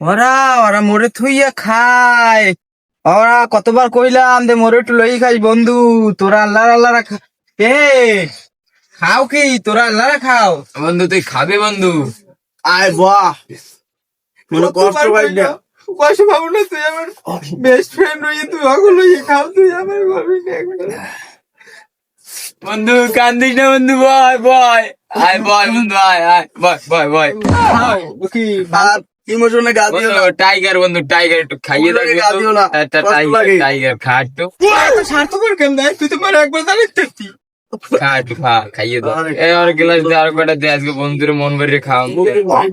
ওরা ওরা মোরে থুইয়া খায়। ওরা কতবার কইলাম যে মোরে একটু লই খাই বন্ধু তোরা আল্লাহ আল্লাহ এ খাও কি? তোরা আল্লাহ খাও। বন্ধু তুই খাবে বন্ধু? আয় বাহ। মনে কষ্ট পাই না। কষ্ট পাবো না তুই আমার বেস্ট ফ্রেন্ড হয়ে তুই ওগুলো খাও তুই আমার ভাবি না। বন্ধু কান্দিস না বন্ধু বয় বয়। আয় বয় বন্ধু আয় আয়। বয় বয় বয়। কি আর ইমোশনে গা দিও না। টাইগার বন্ধু টাইগার একটু খাইয়ে দেবে গা দিও না, একটা টাইগার টাইগার খা একটু। এত স্বার্থপর কেন দেয় তুই তো মানে একবার দেখতি খা একটু খা খাইয়ে দাও। আরে। এই আর গ্লাস দে আর কটা দে আজকে বন্ধুরে মন ভরে খাও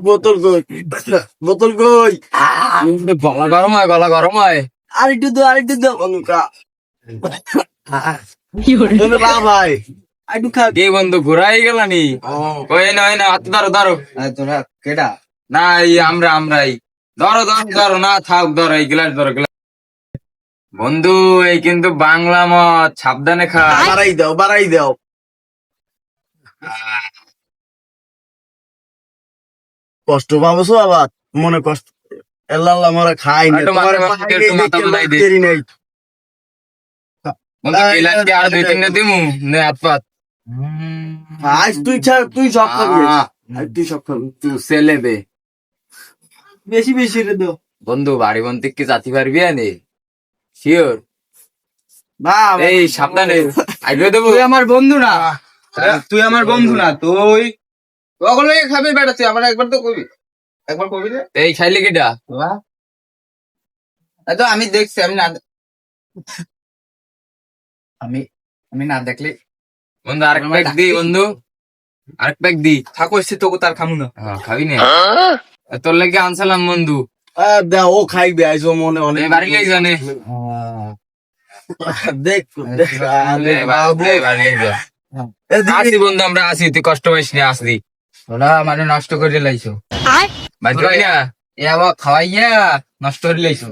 বোতল কই? বোতল কই? গলা গরম হয় গলা গরম হয়। আর একটু দাও আর একটু দাও বন্ধু না ভাই। একটু বন্ধু ঘুরাই গেল নি ওই না ওই না হাত ধরো ধরো। তোরা কেডা? না এই আমরা আমরাই। ধরো ধরো ধরো না থাক ধরো এই গ্লাস ধরো গ্লাস। বন্ধু এই কিন্তু বাংলা মত সাবধানে খা। বাড়াই দাও বাড়াই দাও। কষ্ট পাবছো আবার? মনে কষ্ট আল্লাহ মরা খাই না একটু মাথা মাথা দে, একটু মাথা মাথায় দে। নেই বন্ধু গ্লাস কি আর দুই তিনটা দিমু। নে হাত পাত আজ তুই ছাড় তুই সব খাবি আহ, তুই সব খাবি তুই ছেলে দে বেশি বেশি রে বন্ধু বাড়ি বন্তি কি জাতি পারবি শিওর বা এই সাবধানে। আইবে দেবো? তুই আমার বন্ধু না। তুই আমার বন্ধু না তুই। ওগুলো খাবি বেটা? তুই আমার একবার তো কবি। একবার কবি রে। এই খাইলে কিটা? তো আমি দেখছি আমি না আমি আমি না দেখলে বন্ধু আরেক প্যাক দি বন্ধু। আরেক প্যাক দি থাকো এসে তোকে তার খামু না। হ্যাঁ, খাবি না। তোর লাগে আনসালাম বন্ধু। আহ, দে ও খাইবে আইজ ও মনে অনেক বাড়ি লাই জানে দেখ দেখ আসি বন্ধু আমরা আসি। তুই কষ্ট পাইস না আসি ওরা মানে নষ্ট করে লাইছো। বাড়ি যাবি না? এ আবার খাওয়াইয়া নষ্ট করে লাইছো।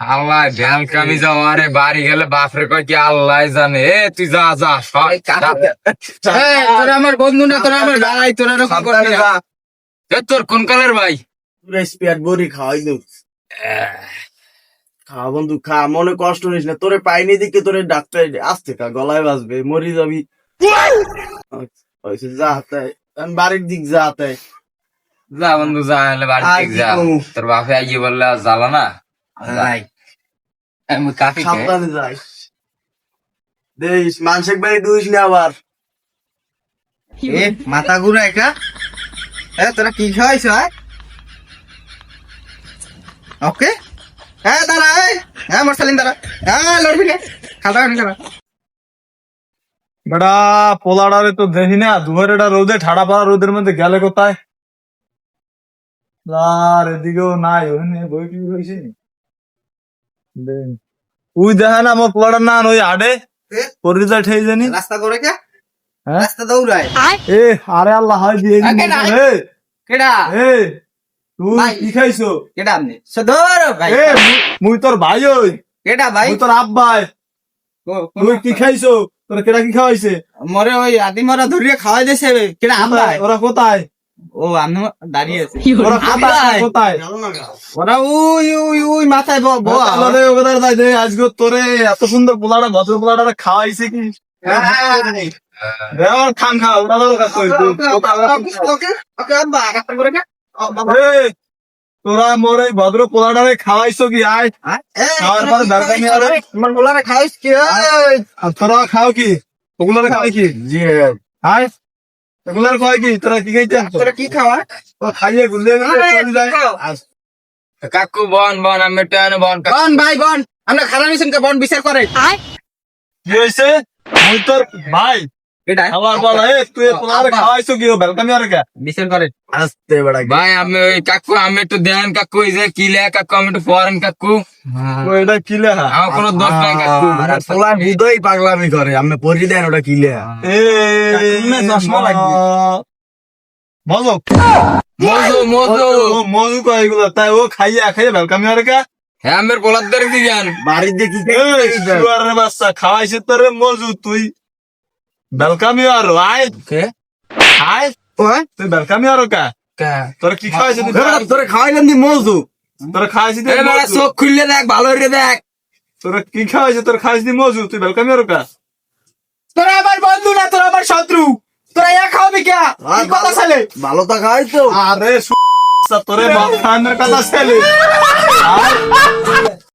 আল্লাহ ভ্যান কামি যাও আরে বাড়ি গেলে বাপরে কয় কি আল্লাহ জানে। এ তুই যা যা তোরা আমার বন্ধু না তোরা আমার ভাই তোরা এরকম করবি না। তোর কোন কালের ভাই? স্পিয়ার বড়ি খাওয়াই দে। খা বন্ধু খা মনে কষ্ট নিস না। তোরে পাইনি দিকে তোরে ডাক্তার আসতে খা গলায় বাজবে মরি যাবি। যা তাই। বাড়ির দিক যা তাই। যা বন্ধু যা এলে বাড়ি আর থেকে কি যা তোর বাপে আইয়ে বললে আর জ্বালা না। ভাই আমি কাফি সাবধানে যাই দেশ মানসিক বাড়ি না আবার এ মাথা ঘুরা এ তোরা কি খাওয়াইছ ওকে। হ্যাঁ দাঁড়া এই। হ্যাঁ মোর সালিন দাঁড়া। হ্যাঁ লড়বি না। খাতা খানি দাঁড়া বেটা পোলাডারে তো দেখি না দুয়ারেটা রোদে ঠাড়া পাড়া রোদের মধ্যে গেলে কোথায়? আর এদিকেও নাই ওখানে বই কি রয়েছে উই দেখা না আমার পোলাডার না ওই আডে। এ? পরিচয় ঠেই জানি। রাস্তা করে কে? হ্যাঁ? রাস্তা দৌড়ায়। এ আরে আল্লাহ হয় দিয়ে কেডা? এ তুই। কি খাইছো? কেডা আপনি? সদর ভাই। এ মুই তোর ভাই ওই। কেডা ভাই? মুই তোর আব্বাই। তুই কি খাইছো? তোর কেডা কি খাওয়াইছে? মরে ওই আদি মরা ধরিয়ে খাওয়াই দিয়েছে কেডা আমরাই ওরা কোথায়? ও আমি দাঁড়িয়ে আছে। ওরা কোথায়? কোথায়? ওরা উই উই উই মাথায় দে আজকে তোরে এত সুন্দর পোলাটা ভদ্র পোলাটা খাওয়াইছে কি? খান ওরা তোরা মোর এই ভদ্র পোলাটারে খাওয়াইছো কি? আয়। এই, খাওয়ার পরে দরকার নেই আরে। আমার গোলারে খাইস কি? তোরা খাও কি? ওগুলারে খাওয়াই কি? জি। আয়। ওগুলারে খাওয়াই কি? তোরা কি খাইতে তোরা কি খাওয়া? ও খাইয়ে গেলে চলে যায়। কাকু বন বন আমি আনে বন বন ভাই বন। আমরা খারাপ বন বিচার করে কি হয়েছে মুই তোর ভাই। এটা খাবার বল এ তুই খাওয়াইছো কি বেলকামি আর কে? করে ভাই আমি ওই কাকু আমি একটু দেন কাকু এই যে কি কাকু আমি একটু পড়েন কাকু। ও এটা কি আমার কোনো দোষ নাই কাকু। তোলা হৃদয় পাগলামি করে আমি পরি দেন ওটা কিলে চশমা লাগবে। মজু। মজু ও মজু কয় এগুলো? তাই ও খাইয়া খাইয়া বেলকামি আর কে? হ্যাঁ আমার পোলার ধরে দি যান বাড়ির দেখি এই শুয়ারের বাচ্চা খাওয়াইছে তোরে মজু তুই। বেলকামি আর আয় কে আয় ওই তুই বেলকামি আর কা? কে? তোর কি তুই এবার তোরে খাওয়াইলাম দি মজু। তোর খাওয়াইছিস তুই এবারে চোখ খুললে দেখ ভালো করে দেখ। তোর কি খাওয়াইছিস তোর খাওয়াইছিস তুই মজু? তুই বেলকামি আর কা? তোরা আমার বন্ধু না তোরা আমার শত্রু। তোরা ইয়া খাওয়াবি কে? আর কি কথা ভালো- ছেলে? ভালো তা খাওয়াইছো। আরে সু- তোরে খাওয়ানোর কথা ছেলে। আর